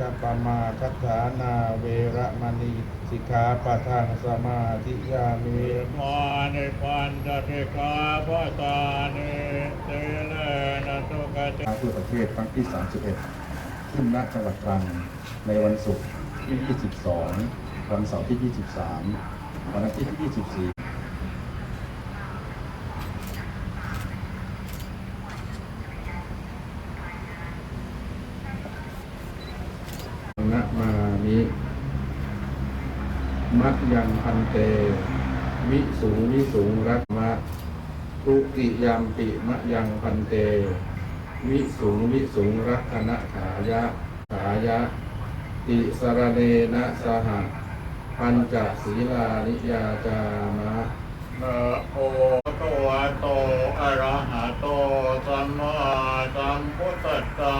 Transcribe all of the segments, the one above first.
กัปปมาคัฏฐานาเวระมณีสิกขาปะทังสมาธิยามิมานิปัญจสิกขาปตานิสีเลนะสุขติท้าทั่วประเทศครั้งที่ 31 ขึ้นณจังหวัดตรังในวันศุกร์ที่ 22 วันเสาร์ที่ 23 วันอาทิตย์ที่ 24 นะมามิ มัคยังพันเต วิสูงวิสูงรัตมะทุติยามปิมะยังพันเต วิสูงวิสูงรัตนะขายะขายะ ติสรเนนะสหะปัญจศีลานิยาจามะนะโมภะคะวะโตอะระหะโตสัมมาสัมพุทธัสสะ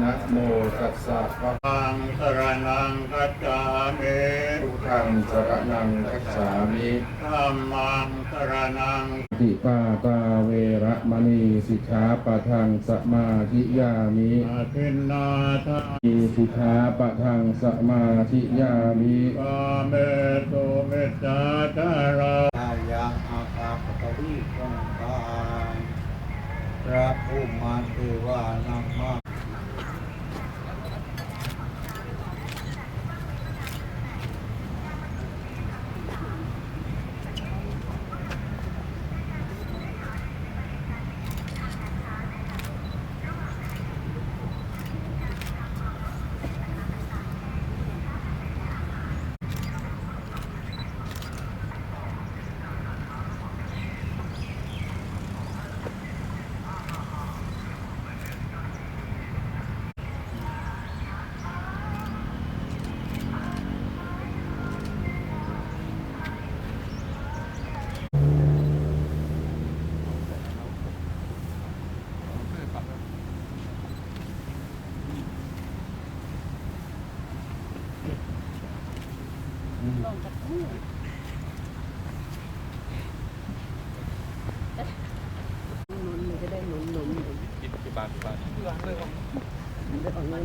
นะโมตัสสะภะทังสรนังคัจฉามิ พุทธังสรนังคัจฉามิธัมมังสรนังทิปาตาเวระมณีสิกขาปะทังสมาธิยามิอาทินนาทามีสิกขาปะทังสมาธิยามิกาเมตุเมตตาจาราอายังอาคาปตวิสังกายพระผู้มาเทวานัมมา หนุนมันจะได้หนุนหนุนหนุนกี่กี่บาทกี่บาทมันได้เอาเงิน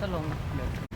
ตลงเดี๋ยว